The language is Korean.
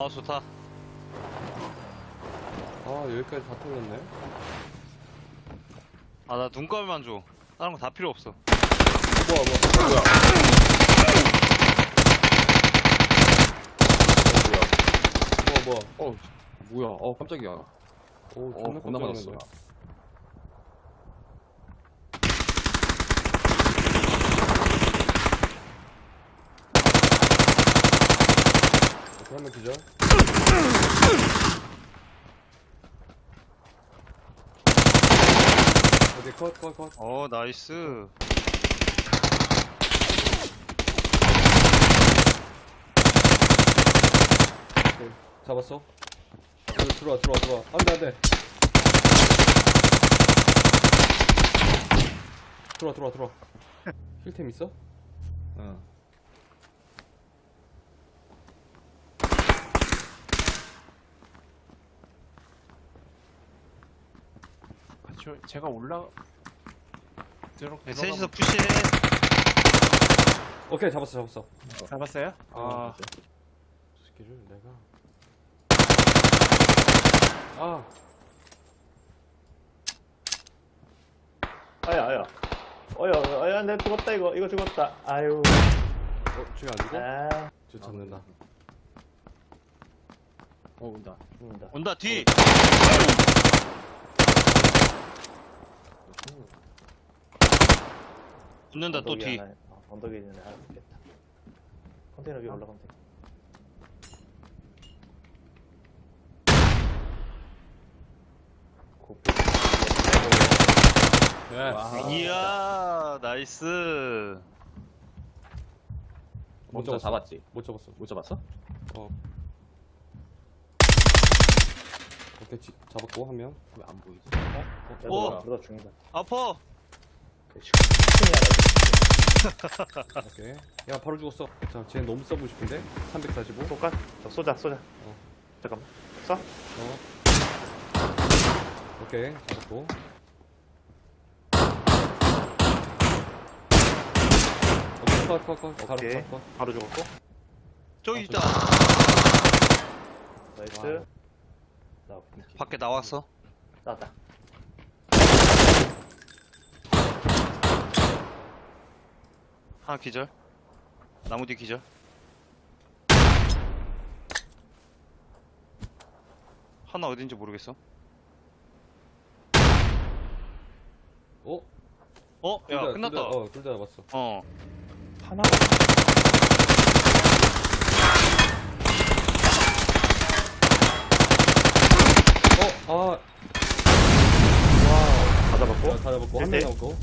아 좋다. 아 여기까지 다 털렸네. 아 나 눈감만 줘. 다른 거 다 필요 없어. 뭐야 뭐야 뭐야. 뭐야. 뭐야. 어, 뭐야? 어, 깜짝이야. 오 어, 존나 겁나 깜짝 맞았어. 놀랐네 렇게 하면 기절. 오케이 컷 컷 컷. 어 나이스. 오케이. 잡았어. 여기 들어와 들어와 들어와. 안돼 안돼. 들어와 들어와 들어와. 힐템 있어? 응. 저, 제가 올라 들어 네, 들어가 셋이서 푸시해. 오케이 잡았어 잡았어. 잡았어요? 아, 저 새끼를 내가. 아. 아야 아야. 어여 어야 내 죽었다 이거. 이거 죽었다. 아유. 어, 안 죽어? 아. 저 잡는다. 어, 온다. 죽는다. 온다 뒤 붙는다 또 언덕 뒤 하나, 어, 언덕 위에 있는 애 하나 있겠다 컨테이너 위에 올라가면 돼 고삐 예 와. 이야 나이스 못 잡았어. 잡았지? 못 잡았어 못 잡았어? 어 오케이 지, 잡았고 한 명 왜 안 보이지? 야, 오! 너가 너가 죽는다 하나 오케이 야 바로 죽었어. 자 쟤 너무 써보고 싶은데? 345 있어 쏠까? 저 쏘자 쏘자. 어. 잠깐만. 쏴. 어. 오케이 잡았고. 오케이 컷 컷 컷. 바로 오케이. 컷 컷 바로 죽었고. 저기 아, 있다. 나이스. 나 밖에 나왔어. 나왔다 하나 기절. 나무 뒤 기절. 하나 어딘지 모르겠어. 어? 어? 둘야 다, 끝났다. 둘 다, 어, 둘다 잡았어. 어. 하나? 어? 아. 다 잡았고? 야, 다 잡았고 한 명 네. 남았고